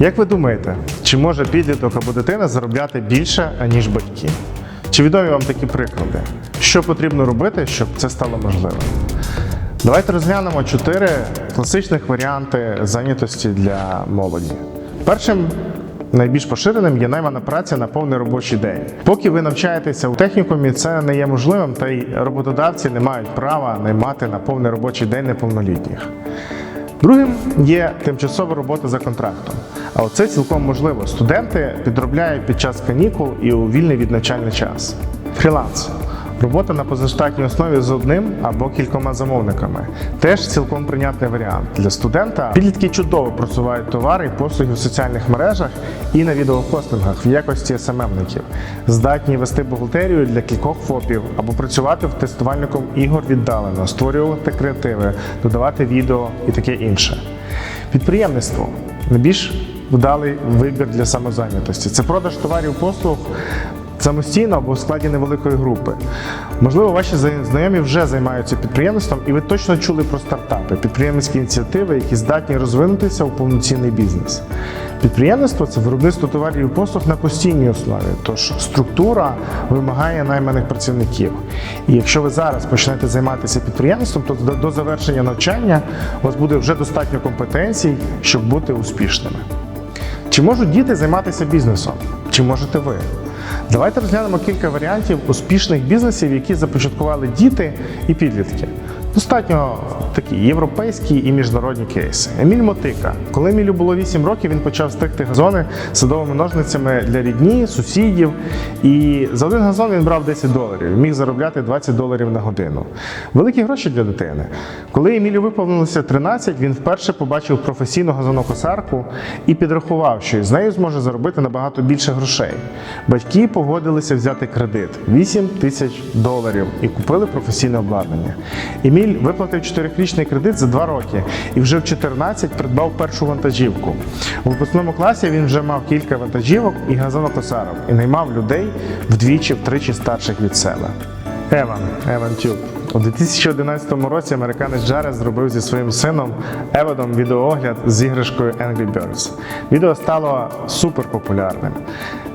Як ви думаєте, чи може підліток або дитина заробляти більше, аніж батьки? Чи відомі вам такі приклади? Що потрібно робити, щоб це стало можливим? Давайте розглянемо чотири класичних варіанти зайнятості для молоді. Першим найбільш поширеним є наймана праця на повний робочий день. Поки ви навчаєтеся у технікумі, це не є можливим, та й роботодавці не мають права наймати на повний робочий день неповнолітніх. Другим є тимчасова робота за контрактом. А оце цілком можливо. Студенти підробляють під час канікул і у вільний від навчальний час. Фріланс. Робота на позаштатній основі з одним або кількома замовниками. Теж цілком прийнятний варіант. Для студента підлітки чудово просувають товари і послуги в соціальних мережах і на відеохостингах в якості СММників. Здатні вести бухгалтерію для кількох ФОПів або працювати в тестувальником ігор віддалено, створювати креативи, додавати відео і таке інше. Підприємництво найбільш вдалий вибір для самозайнятості. Це продаж товарів послуг самостійно або в складі невеликої групи. Можливо, ваші знайомі вже займаються підприємництвом, і ви точно чули про стартапи, підприємницькі ініціативи, які здатні розвинутися у повноцінний бізнес. Підприємництво це виробництво товарів і послуг на постійній основі, тож структура вимагає найманих працівників. І якщо ви зараз почнете займатися підприємництвом, то до завершення навчання у вас буде вже достатньо компетенцій, щоб бути успішними. Чи можуть діти займатися бізнесом? Чи можете ви? Давайте розглянемо кілька варіантів успішних бізнесів, які започаткували діти і підлітки. Достатньо такі європейські і міжнародні кейси. Еміль Мотика. Коли Емілю було 8 років, він почав стигти газони садовими ножницями для рідні, сусідів. І за один газон він брав 10 доларів, міг заробляти 20 доларів на годину. Великі гроші для дитини. Коли Емілю виповнилося 13, він вперше побачив професійну газонокосарку і підрахував, що з нею зможе заробити набагато більше грошей. Батьки погодилися взяти кредит 8 тисяч доларів і купили професійне обладнання. Еміль виплатив 4-річний кредит за 2 роки і вже в 14 придбав першу вантажівку. У випускному класі він вже мав кілька вантажівок і газонокосарок і наймав людей вдвічі-втричі старших від себе. Еван, Еван Тюб. У 2011 році американець Джаред зробив зі своїм сином Евадом відеоогляд з іграшкою Angry Birds. Відео стало суперпопулярним.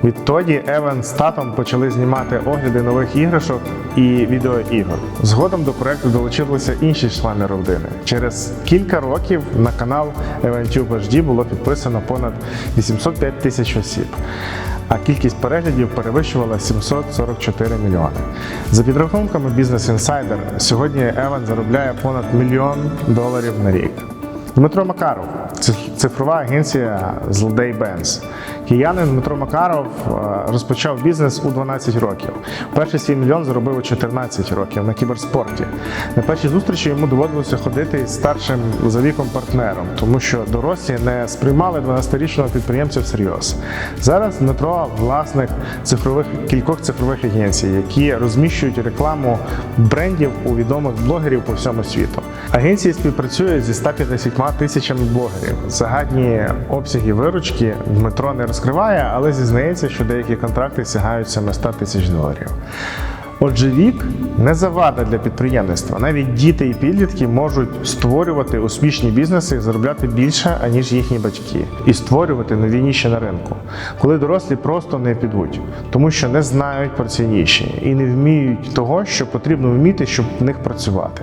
Відтоді Еван з татом почали знімати огляди нових іграшок і відеоігор. Згодом до проекту долучилися інші члени родини. Через кілька років на канал EvanTube HD було підписано понад 805 тисяч осіб а кількість переглядів перевищувала 744 мільйони. За підрахунками Business Insider, сьогодні Еван заробляє понад мільйон доларів на рік. Дмитро Макаров, цифрова агенція Злодей Бенз. Киянин Дмитро Макаров е, розпочав бізнес у 12 років. Перший свій мільйон заробив у 14 років на кіберспорті. На першій зустрічі йому доводилося ходити із старшим за віком партнером, тому що дорослі не сприймали 12-річного підприємця всерйоз. Зараз Дмитро власник цифрових кількох цифрових агенцій, які розміщують рекламу брендів у відомих блогерів по всьому світу. Агенції співпрацюють зі 150 тисячами блогерів. Загальні обсяги виручки Дмитро не розкриває, але зізнається, що деякі контракти сягають саме 100 тисяч доларів. Отже, вік не завада для підприємництва. Навіть діти і підлітки можуть створювати успішні бізнеси і заробляти більше, аніж їхні батьки, і створювати нові ніші на ринку, коли дорослі просто не підуть, тому що не знають про ці ніші і не вміють того, що потрібно вміти, щоб в них працювати.